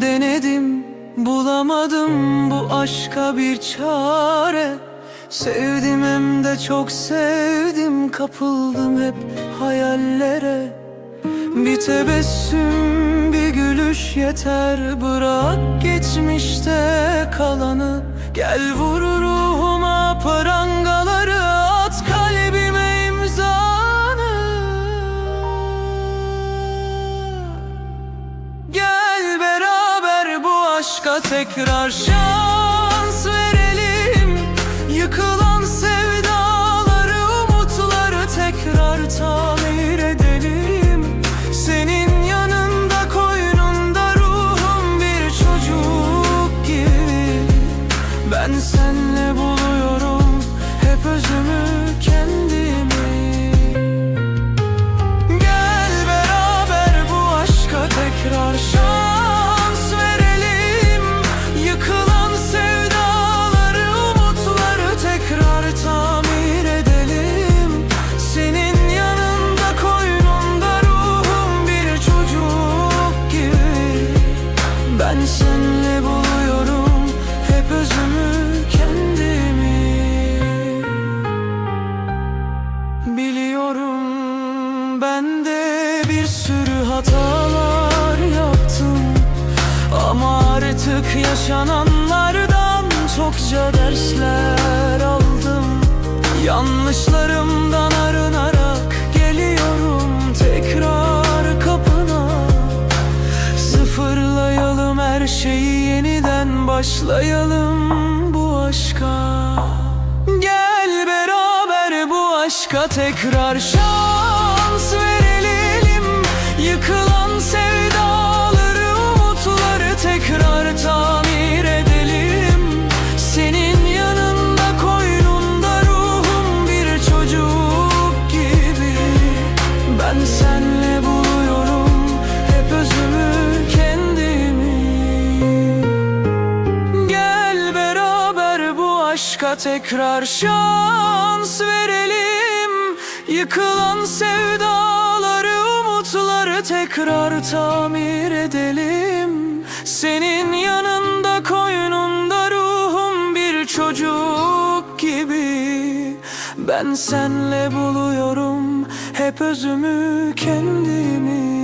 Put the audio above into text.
denedim bulamadım bu aşka bir çare. Sevdim hem de çok sevdim kapıldım hep hayallere. Bir tebessüm bir gülüş yeter bırak geçmişte kalanı. Gel vur ruhuma parangaları aşka tekrar şans verelim. Yıkılan sevdaları, umutları tekrar tamir edelim. Senin yanında koynunda ruhum bir çocuk gibi. Ben senle buluyorum hep özümü hatalar yaptım. Ama artık yaşananlardan çokça dersler aldım. Yanlışlarımdan arınarak geliyorum tekrar kapına. Sıfırlayalım her şeyi yeniden başlayalım bu aşka. Gel beraber bu aşka tekrar şans aşka tekrar şans verelim. Yıkılan sevdaları, umutları tekrar tamir edelim. Senin yanında koynunda ruhum bir çocuk gibi. Ben senle buluyorum hep özümü kendimi